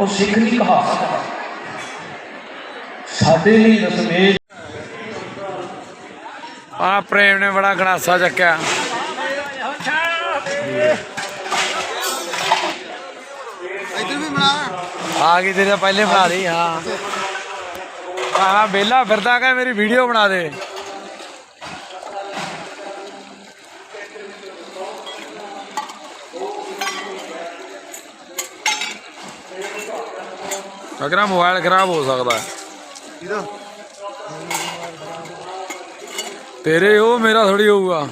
ਉਹ ਸਿੱਖ ਨਹੀਂ ਕਹਾ ਸਕਦਾ ਸਾਡੇ ਲਈ ਦਸਮੇਸ਼ ਆ ਪ੍ਰੇਮ ਨੇ ਬੜਾ ਗਣਾਸਾ ਚੱਕਿਆ। ਇੱਧਰ ਵੀ ਬਣਾ। ਆ ਗਈ ਤੇਰੇ ਪਹਿਲੇ ਬਣਾ ਲਈ ਹਾਂ। ਆ ਬੇਲਾ ਫਿਰਦਾ ਕਹ ਮੇਰੀ ਵੀਡੀਓ ਬਣਾ ਦੇ। ਅਗਰਾ ਮੋਬਾਈਲ ਖਰਾਬ ਹੋ ਸਕਦਾ ਹੈ। ਤੇਰੇ ਉਹ ਮੇਰਾ ਥੋੜੀ ਹੋਊਗਾ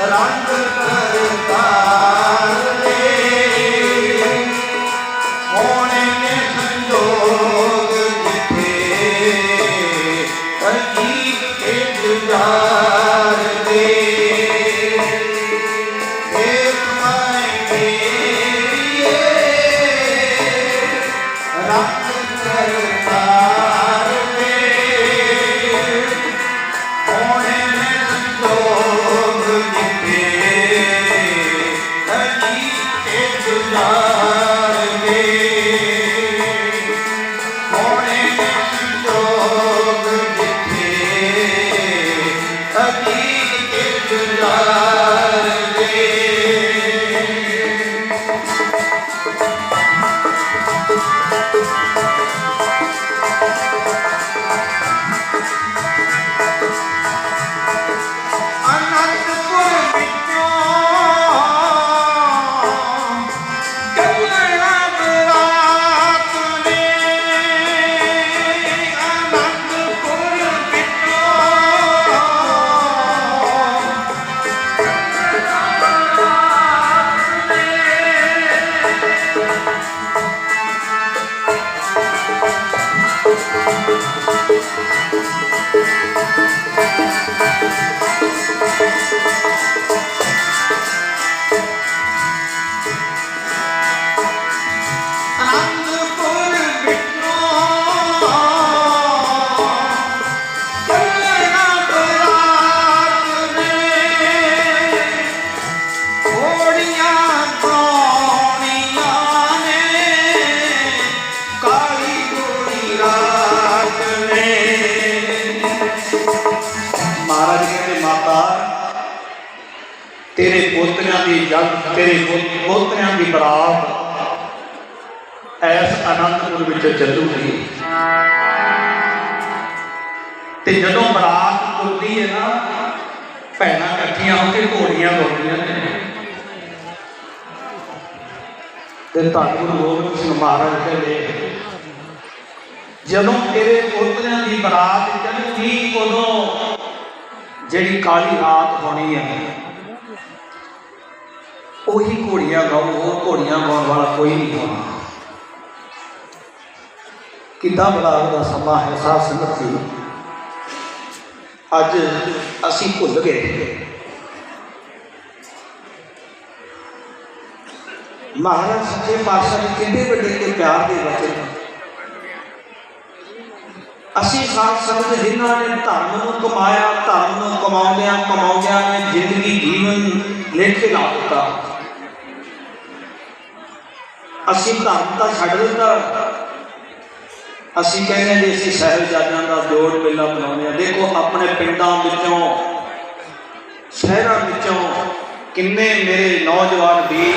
ਰੰਗ ਕਰਤਾਰ हबीब के दुलार ਤੇਰੇ ਪੋਤਰਿਆਂ ਦੀ ਜਗ, ਤੇਰੇ ਪੋਤਰਿਆਂ ਦੀ ਬਰਾਤ। ਐਸ ਅਨੰਦਪੁਰ ਵਿੱਚ ਚੱਲੂਗੀ ਤੇ ਜਦੋਂ ਬਰਾਤ ਤੁਰਦੀ ਹੈ ਨਾ, ਭੈਣਾਂ ਇਕੱਠੀਆਂ ਹੋ ਕੇ ਘੋੜੀਆਂ ਗਾਉਂਦੀਆਂ ਨੇ। ਤੇ ਧੰਨ ਗੁਰੂ ਗੋਬਿੰਦ ਸਿੰਘ ਮਹਾਰਾਜ ਕਹਿੰਦੇ ਜਦੋਂ ਤੇਰੇ ਪੋਤਰਿਆਂ ਦੀ ਬਰਾਤ ਚੱਲੂਗੀ ਉਦੋਂ ਜਿਹੜੀ ਕਾਲੀ ਰਾਤ ਹੋਣੀ ਹੈ ਉਹੀ ਘੋੜੀਆਂ ਗਾਉ ਹੋਰ ਘੋੜੀਆਂ ਗਾਉਣ ਵਾਲਾ ਕੋਈ ਨਹੀਂ ਹੋਣਾ। ਕਿੱਦਾਂ ਬੜਾ ਉਹਦਾ ਸਮਾਂ ਹੈ, ਸਾਧ ਸੰਗਤ ਜੀ? ਅੱਜ ਅਸੀਂ ਭੁੱਲ ਗਏ। ਮਹਾਰਾਜ ਸੱਚੇ ਪਾਤਸ਼ਾਹ ਦੇ ਕਿੰਨੇ ਵੱਡੇ ਤੇ ਪਿਆਰ ਦੇ ਵਚਨ ਅਸੀਂ ਸਾਥ ਸੰਗਤ ਜਿਨ੍ਹਾਂ ਨੇ ਧਰਮ ਨੂੰ ਕਮਾਇਆ, ਧਰਮ ਨੂੰ ਕਮਾਉਂਦਿਆਂ ਕਮਾਉਂਦਿਆਂ ਨੇ ਜ਼ਿੰਦਗੀ ਜੀਵਨ ਲੇਖੇ ਲਾ ਦਿੱਤਾ। ਅਸੀਂ ਧਰਮ ਤਾਂ ਛੱਡ ਦਿੱਤਾ। ਅਸੀਂ ਕਹਿੰਦੇ ਹਾਂ ਜੀ, ਅਸੀਂ ਸਾਹਿਬਜ਼ਾਦਿਆਂ ਦਾ ਜੋੜ ਮੇਲਾ ਬਣਾਉਂਦੇ ਹਾਂ। ਦੇਖੋ, ਆਪਣੇ ਪਿੰਡਾਂ ਵਿੱਚੋਂ, ਸ਼ਹਿਰਾਂ ਵਿੱਚੋਂ ਕਿੰਨੇ ਮੇਰੇ ਨੌਜਵਾਨ ਵੀਰ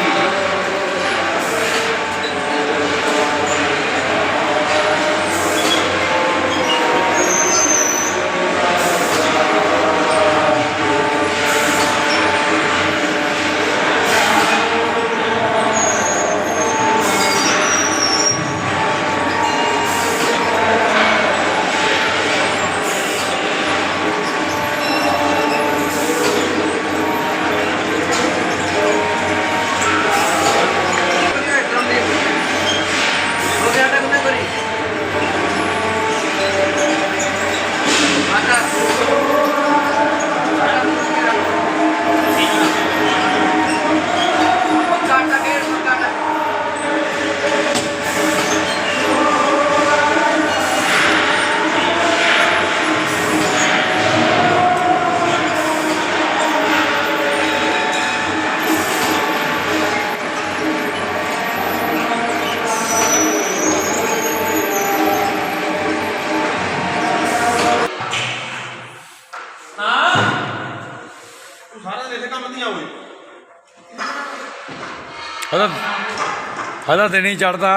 ਹਦਾ ਹਦਾ ਤੇ ਨਹੀਂ ਚੜਦਾ।